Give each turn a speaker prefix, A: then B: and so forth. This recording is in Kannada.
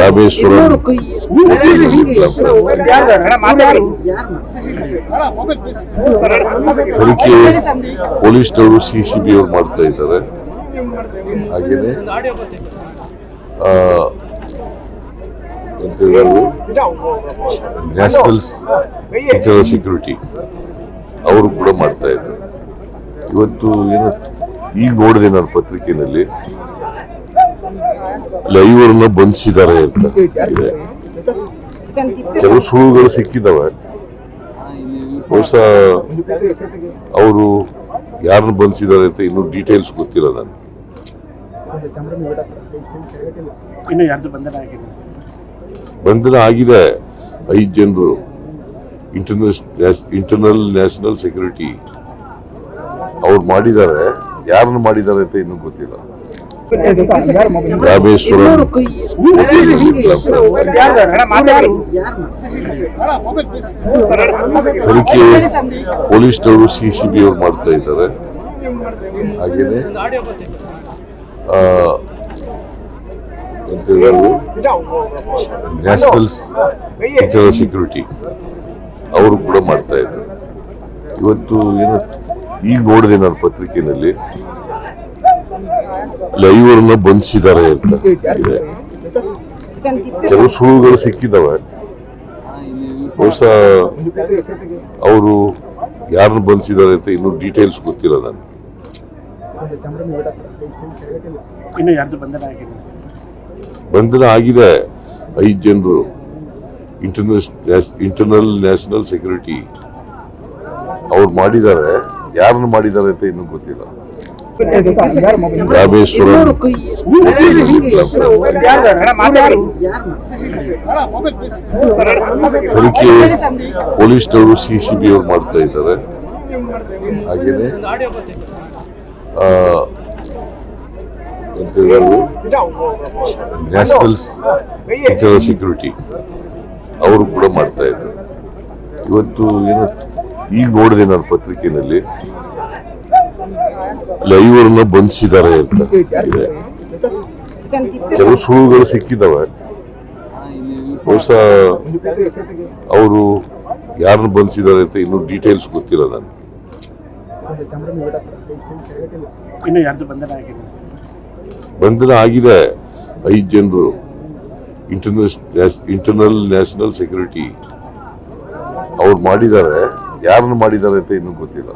A: ರಾಮೇಶ್ವರಂ ತನಿಖೆ ಪೊಲೀಸ್ನವರು ಸಿ ಸಿ ಬಿ ಅವ್ರು ಮಾಡ್ತಾ ಇದ್ದಾರೆ. ಹಾಗೇನೆ ನ್ಯಾಷನಲ್ ಸೆಕ್ಯೂರಿಟಿ ಅವರು ಕೂಡ ಮಾಡ್ತಾ ಇದ್ದಾರೆ. ಇವತ್ತು ಏನು, ಈಗ ನೋಡಿದೆ ನಾನು ಪತ್ರಿಕೆಯಲ್ಲಿ ಐವರನ್ನ ಬಂಧಿಸಿದ್ದಾರೆ ಅಂತ. ಇದೆ. ಕೆಲವು ಸುಳ್ಳುಗಳು ಸಿಕ್ಕಿದ್ದಾವೆ. ಬಹುಶಃ ಅವರು ಯಾರನ್ನು ಬಂಧಿಸಿದ್ದಾರೆ ಅಂತ ಇನ್ನೂ ಡೀಟೇಲ್ಸ್ ಗೊತ್ತಿಲ್ಲ ನನಗೆ.
B: ಯಾರ್ದು ಬಂಧನ
A: ಆಗಿದೆ? ಐದು ಜನರು. ಇಂಟರ್ನಲ್ ಇಂಟರ್ನಲ್ ನ್ಯಾಷನಲ್ ಸೆಕ್ಯೂರಿಟಿ ಅವ್ರು ಮಾಡಿದ್ದಾರೆ. ಯಾರನ್ನು ಮಾಡಿದ್ದಾರೆ ಅಂತ ಇನ್ನೂ ಗೊತ್ತಿಲ್ಲ. ರಾಮೇಶ್ವರಂ ತನಿಖೆ ಪೊಲೀಸ್ನವರು ಸಿ ಸಿ ಬಿ ಅವ್ರು ಮಾಡ್ತಾ ಇದ್ದಾರೆ. ಹಾಗೇನೆ ನ್ಯಾಷನಲ್ ಇಂಟರ್ನಲ್ ಸೆಕ್ಯೂರಿಟಿ ಅವರು ಕೂಡ ಮಾಡ್ತಾ ಇದ್ದಾರೆ. ಇವತ್ತು ಏನು, ಈಗ ನೋಡಿದೆ ನಾನು ಪತ್ರಿಕೆಯಲ್ಲಿ ಐವರನ್ನ ಬಂಧಿಸಿದ್ದಾರೆ ಅಂತ ಇದೆ. ಕೆಲವು ಸುಳ್ಳುಗಳು ಸಿಕ್ಕಿದ್ದಾವೆ. ಬಹುಶಃ ಅವರು ಯಾರನ್ನು ಬಂಧಿಸಿದ್ದಾರೆ ಅಂತ ಇನ್ನೂ ಡೀಟೇಲ್ಸ್ ಗೊತ್ತಿಲ್ಲ
B: ನಾನು ಬಂಧನ
A: ಆಗಿದೆ? ಐದು ಜನರು. ಇಂಟರ್ನಲ್ ನ್ಯಾಷನಲ್ ಸೆಕ್ಯೂರಿಟಿ ಅವ್ರು ಮಾಡಿದ್ದಾರೆ. ಯಾರನ್ನು ಮಾಡಿದ್ದಾರೆ ಅಂತ ಇನ್ನೂ ಗೊತ್ತಿಲ್ಲ. ರಾಮೇಶ್ವರಂ ತನಿಖೆ ಪೊಲೀಸ್ನವರು ಸಿ ಸಿ ಬಿ ಅವ್ರು ಮಾಡ್ತಾ ಇದ್ದಾರೆ. ಹಾಗೇನೆ ನ್ಯಾಷನಲ್ ಇಂಟರ್ನಲ್ ಸೆಕ್ಯೂರಿಟಿ ಅವರು ಕೂಡ ಮಾಡ್ತಾ ಇದ್ದಾರೆ. ಇವತ್ತು ಏನು, ಈಗ ನೋಡಿದೆ ನಾನು ಪತ್ರಿಕೆಯಲ್ಲಿ ಐವರನ್ನ ಬಂಧಿಸಿದ್ದಾರೆ ಅಂತ ಇದೆ. ಕೆಲವು ಸುಳ್ಳುಗಳು ಸಿಕ್ಕಿದ್ದಾವೆ. ಬಹುಶಃ ಅವರು ಯಾರನ್ನ ಬಂಧಿಸಿದ್ದಾರೆ ಅಂತ ಇನ್ನೂ ಡೀಟೇಲ್ಸ್ ಗೊತ್ತಿಲ್ಲ
B: ನಾನು
A: ಬಂಧನ ಆಗಿದೆ? ಐದು ಜನರು. ಇಂಟರ್ನಲ್ ಇಂಟರ್ನಲ್ ನ್ಯಾಷನಲ್ ಸೆಕ್ಯೂರಿಟಿ ಅವ್ರು ಮಾಡಿದ್ದಾರೆ. ಯಾರನ್ನು ಮಾಡಿದ್ದಾರೆ ಅಂತ ಇನ್ನೂ ಗೊತ್ತಿಲ್ಲ.